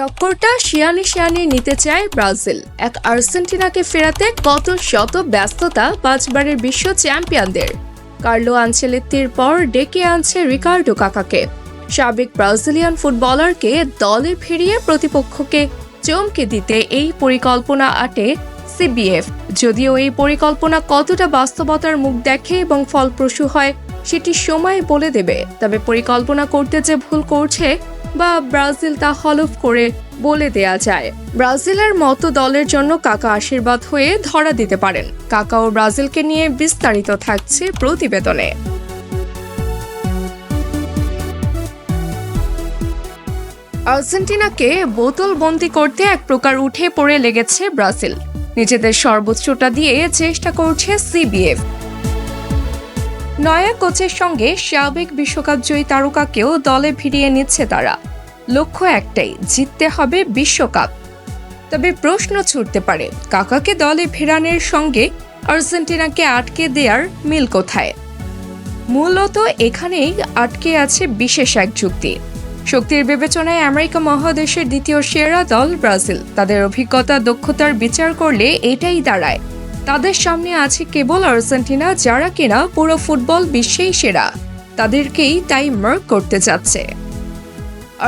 টক্করটা শিয়ানি শিয়ানি নিতে চায় ব্রাজিল। এক আর্জেন্টিনাকে ফেরাতে কত শত ব্যস্ততা পাঁচবারের বিশ্ব চ্যাম্পিয়নদের। কার্লো আনচেলেত্তির পর ডেকে আনছে রিকার্ডো কাকাকে। সাবেক ব্রাজিলিয়ান ফুটবলারকে দলে ফিরিয়ে প্রতিপক্ষকে চমকে দিতে এই পরিকল্পনা আটে সিবিএফ। যদিও এই পরিকল্পনা কতটা বাস্তবতার মুখ দেখে এবং ফলপ্রসূ হয়, সেটি সময় বলে দেবে। তবে পরিকল্পনা করতে যে ভুল করছে বা ব্রাজিল তা হলফ করে বলে দেয়া যায়। ব্রাজিলের মতো দলের জন্য কাকা আশীর্বাদ হয়ে ধরা দিতে পারেন। কাকা ও ব্রাজিলকে নিয়ে বিস্তারিত থাকছে প্রতিবেদনে। আর্জেন্টিনাকে বোতল বন্দি করতে এক প্রকার উঠে পড়ে লেগেছে ব্রাজিল। নিজেদের সর্বোচ্চটা দিয়ে চেষ্টা করছে সিবিএফ। নয়া কোচের সঙ্গে সাবেক বিশ্বকাপ জয়ী তারকাকেও দলে ফিরিয়ে নিচ্ছে তারা। লক্ষ্য একটাই, জিততে হবে বিশ্বকাপ। তবে প্রশ্ন ছুটতে পারে, কাকাকে দলে ফেরানোর সঙ্গে আর্জেন্টিনাকে আটকে দেওয়ার মিল কোথায়? মূলত এখানেই আটকে আছে বিশেষ এক যুক্তি। শক্তির বিবেচনায় আমেরিকা মহাদেশের দ্বিতীয় সেরা দল ব্রাজিল। তাদের অভিজ্ঞতা, দক্ষতার বিচার করলে এটাই দাঁড়ায়। তাদের সামনে আছে কেবল আর্জেন্টিনা, যারা কিনা পুরো ফুটবল বিশ্বেই সেরা। তাদেরকেই তাই মার্ক করতে যাচ্ছে।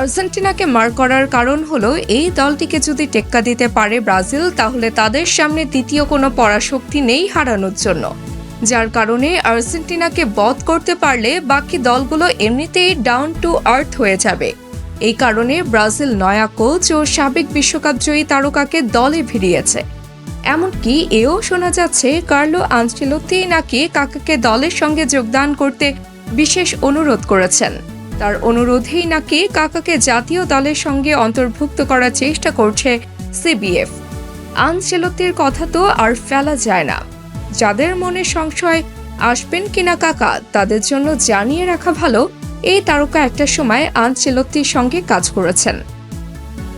আর্জেন্টিনাকে মার করার কারণ হলো, এই দলটিকে যদি টেক্কা দিতে পারে ব্রাজিল, তাহলে তাদের সামনে দ্বিতীয় কোনো পরাশক্তি নেই হারানোর জন্য। যার কারণে আর্জেন্টিনাকে বধ করতে পারলে বাকি দলগুলো এমনিতেই ডাউন টু আর্থ হয়ে যাবে। এই কারণে ব্রাজিল নয়া কোচ ও সাবেক বিশ্বকাপ জয়ী তারকাকে দলে ভিড়িয়েছে। এমনকি এও শোনা যাচ্ছে, কার্লো আনচেলত্তি নাকি কাকাকে দলের সঙ্গে যোগদান করতে বিশেষ অনুরোধ করেছেন। তার অনুরোধেই নাকি কাকাকে জাতীয় দলের সঙ্গে অন্তর্ভুক্ত করার চেষ্টা করছে সিবিএফ। আনচেলত্তির কথা তো আর ফেলা যায় না। যাদের মনে সংশয়, আসবেন কিনা কাকা? তাদের জন্য জানিয়ে রাখা ভালো, এই তারকা একটা সময় আনচেলত্তির সঙ্গে কাজ করেছেন।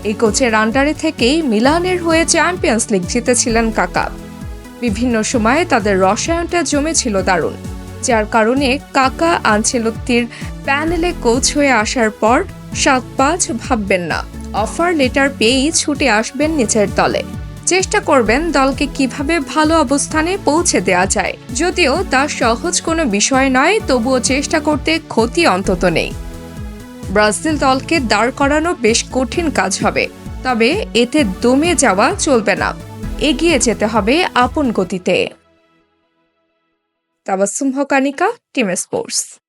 এই কোচের আন্ডারে থেকেই মিলানের হয়ে চ্যাম্পিয়ন্স লিগ জিতেছিলেন কাকা। বিভিন্ন সময়ে তাদের রসায়নটা জমেছিল দারুণ। যার কারণে কাকা আনচেলত্তির প্যানেলে কোচ হয়ে আসার পর সাত পাঁচ ভাববেন না। অফার লেটার পেয়েই ছুটে আসবেন নিচের দলে। চেষ্টা করবেন দলকে কীভাবে ভালো অবস্থানে পৌঁছে দেওয়া যায়। যদিও তা সহজ কোনো বিষয় নয়, তবুও চেষ্টা করতে ক্ষতি অন্তত নেই। ব্রাজিল দলকে দাঁড় করানো বেশ কঠিন কাজ হবে, তবে এতে দমে যাওয়া চলবে না। এগিয়ে যেতে হবে আপন গতিতে। তাবাসুম হকানিকা টিম স্পোর্টস।